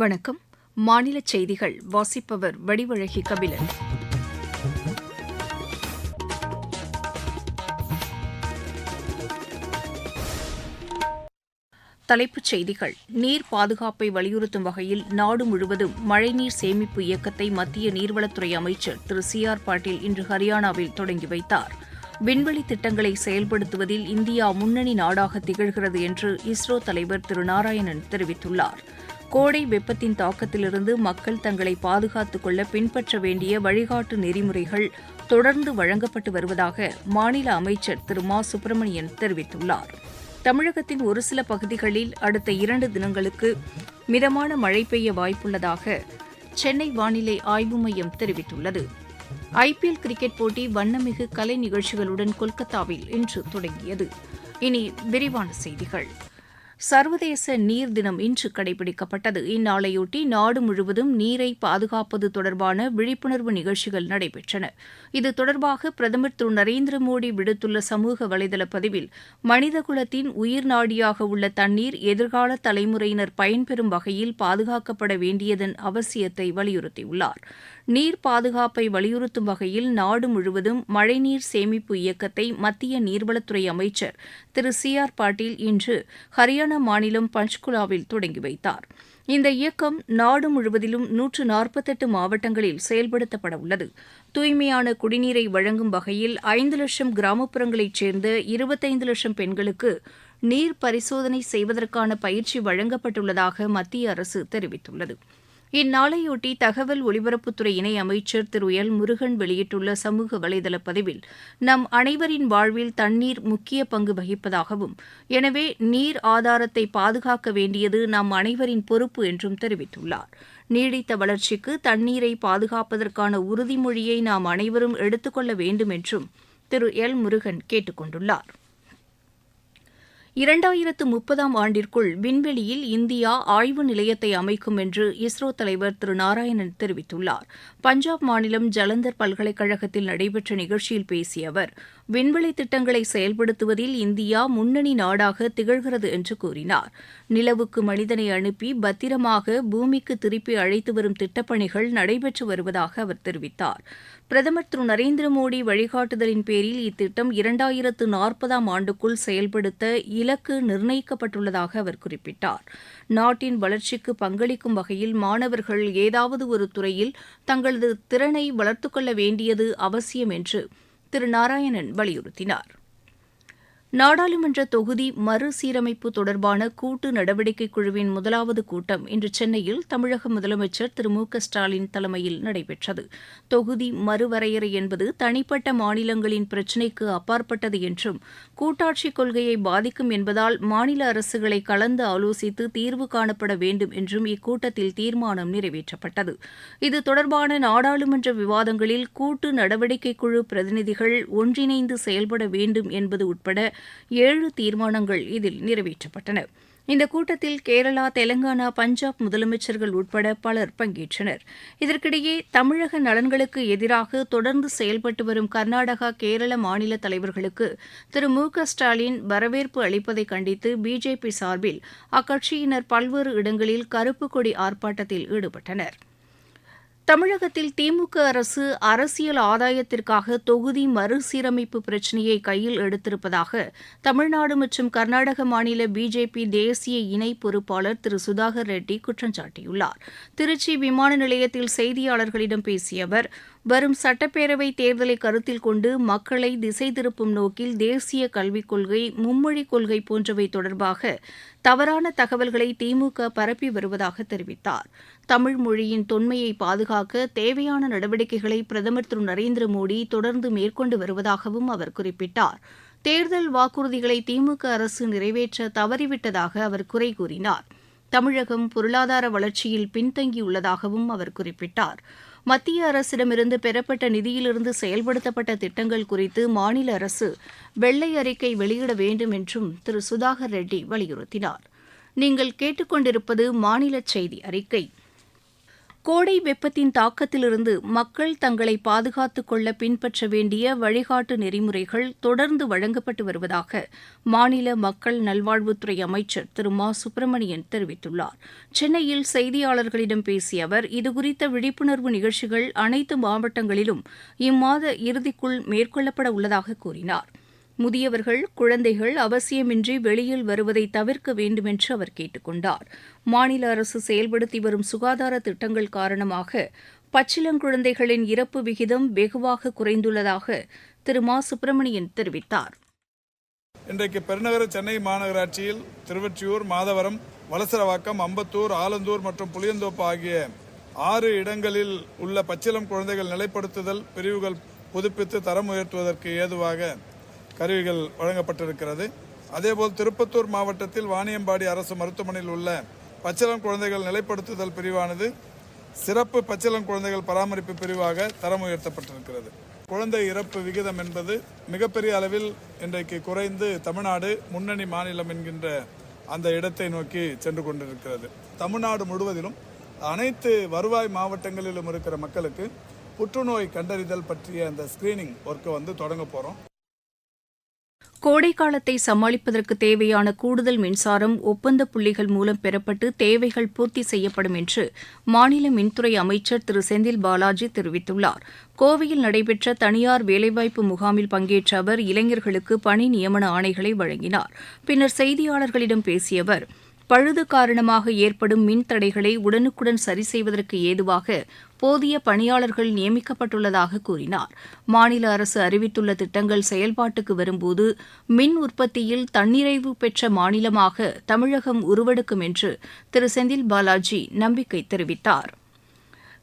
வணக்கம். மாநில செய்திகள் வாசிப்பவர் வடிவழகி கபிலன். தலைப்புச் செய்திகள். நீர் பாதுகாப்பை வலியுறுத்தும் வகையில் நாடு முழுவதும் மழைநீர் சேமிப்பு இயக்கத்தை மத்திய நீர்வளத்துறை அமைச்சர் திரு சி ஆர் பாட்டீல் இன்று ஹரியானாவில் தொடங்கி வைத்தார். விண்வெளி திட்டங்களை செயல்படுத்துவதில் இந்தியா முன்னணி நாடாக திகழ்கிறது என்று இஸ்ரோ தலைவர் திரு நாராயணன் தெரிவித்துள்ளார். கோடை வெப்பத்தின் தாக்கத்திலிருந்து மக்கள் தங்களை பாதுகாத்துக் கொள்ள பின்பற்ற வேண்டிய வழிகாட்டு நெறிமுறைகள் தொடர்ந்து வழங்கப்பட்டு வருவதாக மாநில அமைச்சர் திரு மா. சுப்பிரமணியன் தெரிவித்துள்ளார். தமிழகத்தின் ஒரு சில பகுதிகளில் அடுத்த இரண்டு தினங்களுக்கு மிதமான மழை பெய்ய வாய்ப்புள்ளதாக சென்னை வானிலை ஆய்வு மையம் தெரிவித்துள்ளது. ஐபிஎல் கிரிக்கெட் போட்டி வண்ணமிகு கலை நிகழ்ச்சிகளுடன் கொல்கத்தாவில் இன்று தொடங்கியது. இனி விரிவான செய்திகள். சர்வதேச நீர் தினம் இன்று கடைபிடிக்கப்பட்டது. இந்நாளையொட்டி நாடு முழுவதும் நீரை பாதுகாப்பது தொடர்பான விழிப்புணர்வு நிகழ்ச்சிகள் நடைபெற்றன. இது தொடர்பாக பிரதமர் திரு. நரேந்திர மோடி விடுத்துள்ள சமூக வலைதள பதிவில் மனிதகுலத்தின் உயிர் நாடியாக உள்ள தண்ணீர் எதிர்கால தலைமுறையினர் பயன்பெறும் வகையில் பாதுகாக்கப்பட வேண்டியதன் அவசியத்தை வலியுறுத்தியுள்ளார். நீர் பாதுகாப்பை வலியுறுத்தும் வகையில் நாடு முழுவதும் மழைநீர் சேமிப்பு இயக்கத்தை மத்திய நீர்வளத்துறை அமைச்சர் திரு சி ஆர் பாட்டீல் இன்று ஹரியானா மாநிலம் பஞ்ச்குலாவில் தொடங்கி வைத்தார். இந்த இயக்கம் நாடு முழுவதிலும் நூற்று நாற்பத்தெட்டு மாவட்டங்களில் செயல்படுத்தப்பட உள்ளது. தூய்மையான குடிநீரை வழங்கும் வகையில் ஐந்து லட்சம் கிராமப்புறங்களைச் சேர்ந்த இருபத்தைந்து லட்சம் பெண்களுக்கு நீர் பரிசோதனை செய்வதற்கான பயிற்சி வழங்கப்பட்டுள்ளதாக மத்திய அரசு தெரிவித்துள்ளது. இந்நாளையொட்டி தகவல் ஒலிபரப்புத்துறை இணை அமைச்சர் திரு. எல். முருகன் வெளியிட்டுள்ள சமூக வலைதள பதிவில் நம் அனைவரின் வாழ்வில் தண்ணீர் முக்கிய பங்கு வகிப்பதாகவும் எனவே நீர் ஆதாரத்தை பாதுகாக்க வேண்டியது நம் அனைவரின் பொறுப்பு என்றும் தெரிவித்துள்ளார். நீடித்த வளர்ச்சிக்கு தண்ணீரை பாதுகாப்பதற்கான உறுதிமொழியை நாம் அனைவரும் எடுத்துக்கொள்ள வேண்டும் என்றும் திரு. எல். முருகன் கேட்டுக்கொண்டுள்ளாா் இரண்டாயிரத்து முப்பதாம் ஆண்டிற்குள் விண்வெளியில் இந்தியா ஆய்வு நிலையத்தை அமைக்கும் என்று இஸ்ரோ தலைவர் திரு நாராயணன் தெரிவித்துள்ளார். பஞ்சாப் மாநிலம் ஜலந்தர் பல்கலைக்கழகத்தில் நடைபெற்ற நிகழ்ச்சியில் பேசிய அவர் விண்வெளி திட்டங்களை செயல்படுத்துவதில் இந்தியா முன்னணி நாடாக திகழ்கிறது என்று கூறினார். நிலவுக்கு மனிதனை அனுப்பி பத்திரமாக பூமிக்கு திருப்பி அழைத்து வரும் திட்டப்பணிகள் நடைபெற்று வருவதாக அவர் தெரிவித்தார். பிரதமர் திரு நரேந்திர மோடி வழிகாட்டுதலின் பேரில் இத்திட்டம் இரண்டாயிரத்து நாற்பதாம் ஆண்டுக்குள் செயல்படுத்த இலக்கு நிர்ணயிக்கப்பட்டுள்ளதாக அவர் குறிப்பிட்டார். நாட்டின் வளர்ச்சிக்கு பங்களிக்கும் வகையில் மாணவர்கள் ஏதாவது ஒரு துறையில் தங்களது திறனை வளர்த்துக்கொள்ள வேண்டியது அவசியம் என்று திரு நாராயணன் வலியுறுத்தினார். நாடாளுமன்ற தொகுதி மறுசீரமைப்பு தொடர்பான கூட்டு நடவடிக்கை குழுவின் முதலாவது கூட்டம் இன்று சென்னையில் தமிழக முதலமைச்சர் திரு மு க ஸ்டாலின் தலைமையில் நடைபெற்றது. தொகுதி மறுவரையறை என்பது தனிப்பட்ட மாநிலங்களின் பிரச்சினைக்கு அப்பாற்பட்டது என்றும் கூட்டாட்சி கொள்கையை பாதிக்கும் என்பதால் மாநில அரசுகளை கலந்து ஆலோசித்து தீர்வு காணப்பட வேண்டும் என்றும் இக்கூட்டத்தில் தீர்மானம் நிறைவேற்றப்பட்டது. இது தொடர்பான நாடாளுமன்ற விவாதங்களில் கூட்டு நடவடிக்கை குழு பிரதிநிதிகள் ஒன்றிணைந்து செயல்பட வேண்டும் என்பது உட்பட ஏழு தீர்மானங்கள் இதில் நிறைவேற்றப்பட்டன. இந்த கூட்டத்தில் கேரளா தெலங்கானா பஞ்சாப் முதலமைச்சர்கள் உட்பட பலர் பங்கேற்றனர். இதற்கிடையே தமிழக நலன்களுக்கு எதிராக தொடர்ந்து செயல்பட்டு வரும் கர்நாடகா கேரள மாநில தலைவர்களுக்கு திரு மு க ஸ்டாலின் வரவேற்பு அளிப்பதை கண்டித்து பிஜேபி சார்பில் அக்கட்சியினர் பல்வேறு இடங்களில் கருப்பு கொடி ஆர்ப்பாட்டத்தில் ஈடுபட்டனா் தமிழகத்தில் திமுக அரசு அரசியல் ஆதாயத்திற்காக தொகுதி மறுசீரமைப்பு பிரச்சினையை கையில் எடுத்திருப்பதாக தமிழ்நாடு மற்றும் கர்நாடக மாநில பிஜேபி தேசிய இணை பொறுப்பாளர் திரு சுதாகர் ரெட்டி குற்றம் சாட்டியுள்ளார். திருச்சி விமான நிலையத்தில் செய்தியாளர்களிடம் பேசிய அவர் வரும் சட்டப்பேரவை தேர்தலை கருத்தில் கொண்டு மக்களை திசை திருப்பும் நோக்கில் தேசிய கல்விக் கொள்கை மும்மொழிக் கொள்கை போன்றவை தொடர்பாக தவறான தகவல்களை திமுக பரப்பி வருவதாக தெரிவித்தார். தமிழ் மொழியின் தொன்மையை பாதுகாக்க தேவையான நடவடிக்கைகளை பிரதமர் திரு நரேந்திர மோடி தொடர்ந்து மேற்கொண்டு வருவதாகவும் அவர் குறிப்பிட்டார். தேர்தல் வாக்குறுதிகளை திமுக அரசு நிறைவேற்ற தவறிவிட்டதாக அவர் குறை கூறினார். தமிழகம் பொருளாதார வளர்ச்சியில் பின்தங்கியுள்ளதாகவும் அவர் குறிப்பிட்டார். மத்திய அரசிடமிருந்து பெறப்பட்ட நிதியிலிருந்து செயல்படுத்தப்பட்ட திட்டங்கள் குறித்து மாநில அரசு வெள்ளை அறிக்கை வெளியிட வேண்டும் என்றும் திரு சுதாகர் ரெட்டி வலியுறுத்தினார். நீங்கள் கேட்டுக்கொண்டிருப்பது மாநில செய்தி அறிக்கை. கோடை வெப்பத்தின் தாக்கத்திலிருந்து மக்கள் தங்களை பாதுகாத்துக் கொள்ள பின்பற்ற வேண்டிய வழிகாட்டு நெறிமுறைகள் தொடர்ந்து வழங்கப்பட்டு வருவதாக மாநில மக்கள் நல்வாழ்வுத்துறை அமைச்சர் திரு மா. சுப்பிரமணியன் தெரிவித்துள்ளார். சென்னையில் செய்தியாளர்களிடம் பேசிய அவர் இதுகுறித்த விழிப்புணர்வு நிகழ்ச்சிகள் அனைத்து மாவட்டங்களிலும் இம்மாத இறுதிக்குள் மேற்கொள்ளப்பட உள்ளதாக கூறினார். முதியவர்கள் குழந்தைகள் அவசியமின்றி வெளியில் வருவதை தவிர்க்க வேண்டுமென்று அவர் கேட்டுக் கொண்டார் மாநில அரசு செயல்படுத்தி வரும் சுகாதார திட்டங்கள் காரணமாக பச்சிளங்குழந்தைகளின் இறப்பு விகிதம் வெகுவாக குறைந்துள்ளதாக திரு. மா. சுப்பிரமணியன் தெரிவித்தார். இன்றைக்கு பெருநகர சென்னை மாநகராட்சியில் திருவொற்றியூர் மாதவரம் வலசரவாக்கம் அம்பத்தூர் ஆலந்தூர் மற்றும் புளியந்தோப்பு ஆகிய ஆறு இடங்களில் உள்ள பச்சிளம் குழந்தைகள் நிலைப்படுத்துதல் பிரிவுகள் புதுப்பித்து தரம் உயர்த்துவதற்கு ஏதுவாக கருவிகள் வழங்கப்பட்டிருக்கிறது. அதேபோல் திருப்பத்தூர் மாவட்டத்தில் வாணியம்பாடி அரசு மருத்துவமனையில் உள்ள பச்சிளம் குழந்தைகள் நிலைப்படுத்துதல் பிரிவானது சிறப்பு பச்சிளம் குழந்தைகள் பராமரிப்பு பிரிவாக தரம் உயர்த்தப்பட்டிருக்கிறது. குழந்தை இறப்பு விகிதம் என்பது மிகப்பெரிய அளவில் இன்றைக்கு குறைந்து தமிழ்நாடு முன்னணி மாநிலம் என்கின்ற அந்த இடத்தை நோக்கி சென்று கொண்டிருக்கிறது. தமிழ்நாடு முழுவதிலும் அனைத்து வருவாய் மாவட்டங்களிலும் இருக்கிற மக்களுக்கு புற்றுநோய் கண்டறிதல் பற்றிய அந்த ஸ்கிரீனிங் ஒர்க்கை வந்து தொடங்க போகிறோம் கோடை காலத்தை சமாளிப்பதற்கு தேவையான கூடுதல் மின்சாரம் ஒப்பந்த புள்ளிகள் மூலம் பெறப்பட்டு தேவைகள் பூர்த்தி செய்யப்படும் என்று மாநில மின்துறை அமைச்சர் திரு. செந்தில் பாலாஜி தெரிவித்துள்ளார். கோவையில் நடைபெற்ற தனியார் வேலைவாய்ப்பு முகாமில் பங்கேற்ற அவர் இளைஞர்களுக்கு பணி நியமன ஆணைகளை வழங்கினார். பின்னர் செய்தியாளர்களிடம் பேசிய அவர் பழுது காரணமாக ஏற்படும் மின் தடைகளை உடனுக்குடன் சரி செய்வதற்கு ஏதுவாக போதிய பணியாளர்கள் நியமிக்கப்பட்டுள்ளதாக கூறினார். மாநில அரசு அறிவித்துள்ள திட்டங்கள் செயல்பாட்டுக்கு வரும்போது மின் உற்பத்தியில் தன்னிறைவு பெற்ற மாநிலமாக தமிழகம் உருவெடுக்கும் என்று திரு செந்தில் பாலாஜி நம்பிக்கை தெரிவித்தார்.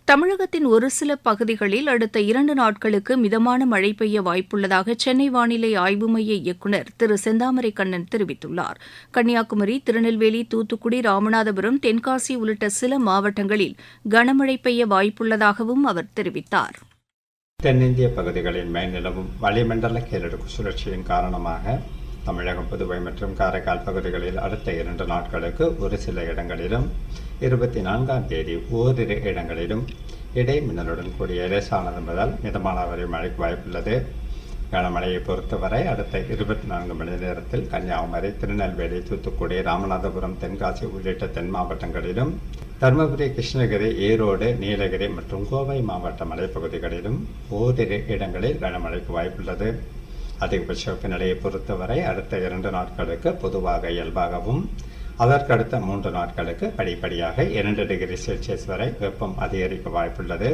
தமிழகத்தின் ஒரு சில பகுதிகளில் அடுத்த இரண்டு நாட்களுக்கு மிதமான மழை பெய்ய வாய்ப்புள்ளதாக சென்னை வானிலை ஆய்வு மைய இயக்குநர் திரு செந்தாமரை கண்ணன் தெரிவித்துள்ளார். கன்னியாகுமரி திருநெல்வேலி தூத்துக்குடி ராமநாதபுரம் தென்காசி உள்ளிட்ட சில மாவட்டங்களில் கனமழை பெய்ய வாய்ப்புள்ளதாகவும் அவர் தெரிவித்தார். தென்னிந்திய பகுதிகளின் மேல் நிலவும் வளிமண்டல கேரடுக்கு சுழற்சியின் காரணமாக தமிழகம் புதுவை மற்றும் காரைக்கால் பகுதிகளில் அடுத்த இரண்டு நாட்களுக்கு ஒரு சில இடங்களிலும் இருபத்தி நான்காம் தேதி ஓரிரு இடங்களிலும் இடைமின்னலுடன் கூடிய லேசானது முதல் மிதமான வரை மழைக்கு வாய்ப்புள்ளது. கனமழையை பொறுத்தவரை அடுத்த இருபத்தி நான்கு மணி நேரத்தில் கன்னியாகுமரி திருநெல்வேலி தூத்துக்குடி ராமநாதபுரம் தென்காசி உள்ளிட்ட தென் மாவட்டங்களிலும் தருமபுரி கிருஷ்ணகிரி ஈரோடு நீலகிரி மற்றும் கோவை மாவட்ட மலைப்பகுதிகளிலும் ஓரிரு இடங்களில் கனமழைக்கு வாய்ப்புள்ளது. அதிகபட்ச வெப்பநிலையை பொறுத்தவரை அடுத்த இரண்டு நாட்களுக்கு பொதுவாக இயல்பாகவும் அதற்கு அடுத்த மூன்று நாட்களுக்கு படிப்படியாக இரண்டு டிகிரி செல்சியஸ் வரை வெப்பம் அதிகரிக்க வாய்ப்புள்ளது.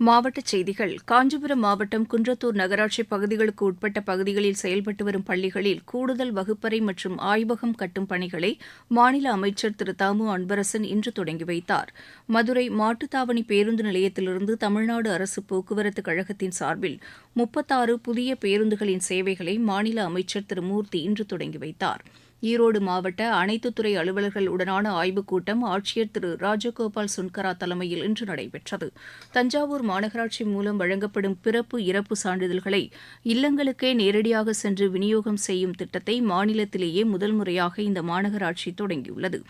மாவட்டச் செய்திகள். காஞ்சிபுரம் மாவட்டம் குன்றத்தூர் நகராட்சி பகுதிகளுக்கு உட்பட்ட பகுதிகளில் செயல்பட்டு வரும் பள்ளிகளில் கூடுதல் வகுப்பறை மற்றும் ஆய்வகம் கட்டும் பணிகளை மாநில அமைச்சர் திரு தாமு அன்பரசன் இன்று தொடங்கி வைத்தார். மதுரை மாட்டுத்தாவணி பேருந்து நிலையத்திலிருந்து தமிழ்நாடு அரசு போக்குவரத்து கழகத்தின் சார்பில் முப்பத்தாறு புதிய பேருந்துகளின் சேவைகளை மாநில அமைச்சர் திரு மூர்த்தி இன்று தொடங்கி வைத்தாா் ஈரோடு மாவட்ட அனைத்து துறை அலுவலர்கள் உடனான ஆய்வுக் கூட்டம் ஆட்சியர் திரு ராஜகோபால் சுன்கரா தலைமையில் இன்று நடைபெற்றது. தஞ்சாவூர் மாநகராட்சி மூலம் வழங்கப்படும் பிறப்பு இறப்பு சான்றிதழ்களை இல்லங்களுக்கே நேரடியாக சென்று விநியோகம் செய்யும் திட்டத்தை மாநிலத்திலேயே முதல் முறையாக இந்த மாநகராட்சி தொடங்கியுள்ளது.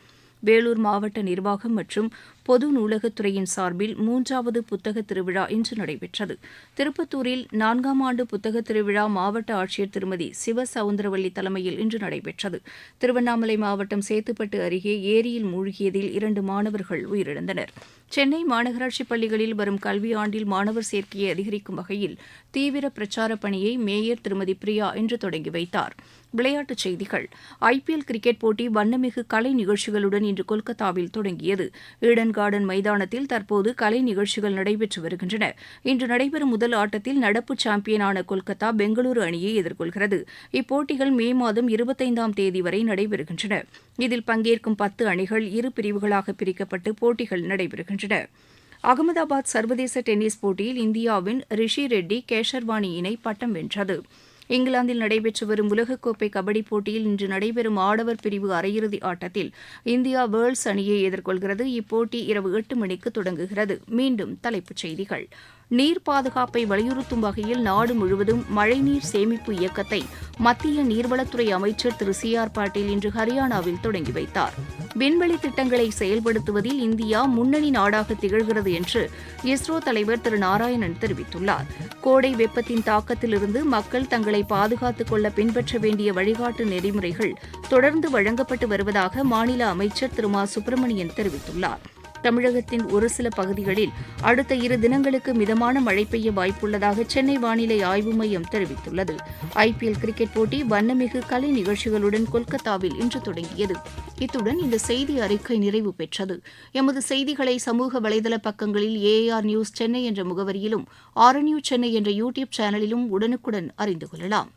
வேலூர் மாவட்ட நிர்வாகம் மற்றும் பொது நூலகத்துறையின் சார்பில் மூன்றாவது புத்தக திருவிழா இன்று நடைபெற்றது. திருப்பத்தூரில் நான்காம் ஆண்டு புத்தக திருவிழா மாவட்ட ஆட்சியர் திருமதி சிவ சவுந்தரவள்ளி தலைமையில் இன்று நடைபெற்றது. திருவண்ணாமலை மாவட்டம் சேத்துப்பட்டு அருகே ஏரியில் மூழ்கியதில் இரண்டு மாணவர்கள் உயிரிழந்தனர். சென்னை மாநகராட்சி பள்ளிகளில் வரும் கல்வியாண்டில் மாணவர் சேர்க்கையை அதிகரிக்கும் வகையில் தீவிர பிரச்சார பணியை மேயர் திருமதி பிரியா இன்று தொடங்கி வைத்தார். விளையாட்டுச் செய்திகள். ஐபிஎல் கிரிக்கெட் போட்டி வண்ணமிகு கலை நிகழ்ச்சிகளுடன் இன்று கொல்கத்தாவில் தொடங்கியது. ஈடன் கார்டன் மைதானத்தில் தற்போது கலை நிகழ்ச்சிகள் நடைபெற்று வருகின்றன. இன்று நடைபெறும் முதல் ஆட்டத்தில் நடப்பு சாம்பியனான கொல்கத்தா பெங்களூரு அணியை எதிர்கொள்கிறது. இப்போட்டிகள் மே மாதம் இருபத்தைந்தாம் தேதி வரை நடைபெறுகின்றன. இதில் பங்கேற்கும் பத்து அணிகள் இரு பிரிவுகளாக பிரிக்கப்பட்டு போட்டிகள் நடைபெறுகின்றன. அகமதாபாத் சர்வதேச டென்னிஸ் போட்டியில் இந்தியாவின் ரிஷி ரெட்டி கேஷர்வாணி இணை பட்டம் வென்றது. இங்கிலாந்தில் நடைபெற்று வரும் உலகக்கோப்பை கபடி போட்டியில் இன்று நடைபெறும் ஆடவர் பிரிவு அரையிறுதி ஆட்டத்தில் இந்தியா வேர்ல்ஸ் அணியை எதிர்கொள்கிறது. இப்போட்டி இரவு எட்டு மணிக்கு தொடங்குகிறது. மீண்டும் தலைப்புச் செய்திகள். நீர் பாதுகாப்பை வலியுறுத்தும் வகையில் நாடு முழுவதும் மழைநீர் சேமிப்பு இயக்கத்தை மத்திய நீர்வளத்துறை அமைச்சர் திரு சி ஆர் பாட்டீல் இன்று ஹரியானாவில் தொடங்கி வைத்தார். விண்வெளி திட்டங்களை செயல்படுத்துவதில் இந்தியா முன்னணி நாடாக திகழ்கிறது என்று இஸ்ரோ தலைவர் திரு நாராயணன் தெரிவித்துள்ளார். கோடை வெப்பத்தின் தாக்கத்திலிருந்து மக்கள் தங்கள் பாதுகாத்துக் கொள்ள பின்பற்ற வேண்டிய வழிகாட்டு நெறிமுறைகள் தொடர்ந்து வழங்கப்பட்டு வருவதாக மாநில அமைச்சர் திரு மா சுப்பிரமணியன் தெரிவித்துள்ளார். தமிழகத்தின் ஒரு சில பகுதிகளில் அடுத்த இரு தினங்களுக்கு மிதமான மழை பெய்ய வாய்ப்புள்ளதாக சென்னை வானிலை ஆய்வு மையம் தெரிவித்துள்ளது. ஐபிஎல் கிரிக்கெட் போட்டி வண்ணமிகு கலை நிகழ்ச்சிகளுடன் கொல்கத்தாவில் இன்று தொடங்கியது. இத்துடன் இந்த செய்தி அறிக்கை நிறைவு பெற்றது. எமது செய்திகளை சமூக வலைதள பக்கங்களில் ஏஆர் நியூஸ் சென்னை என்ற முகவரியிலும் ஆர்என்யூ சென்னை என்ற யூடியூப் சேனலிலும் உடனுக்குடன் அறிந்து கொள்ளலாம்.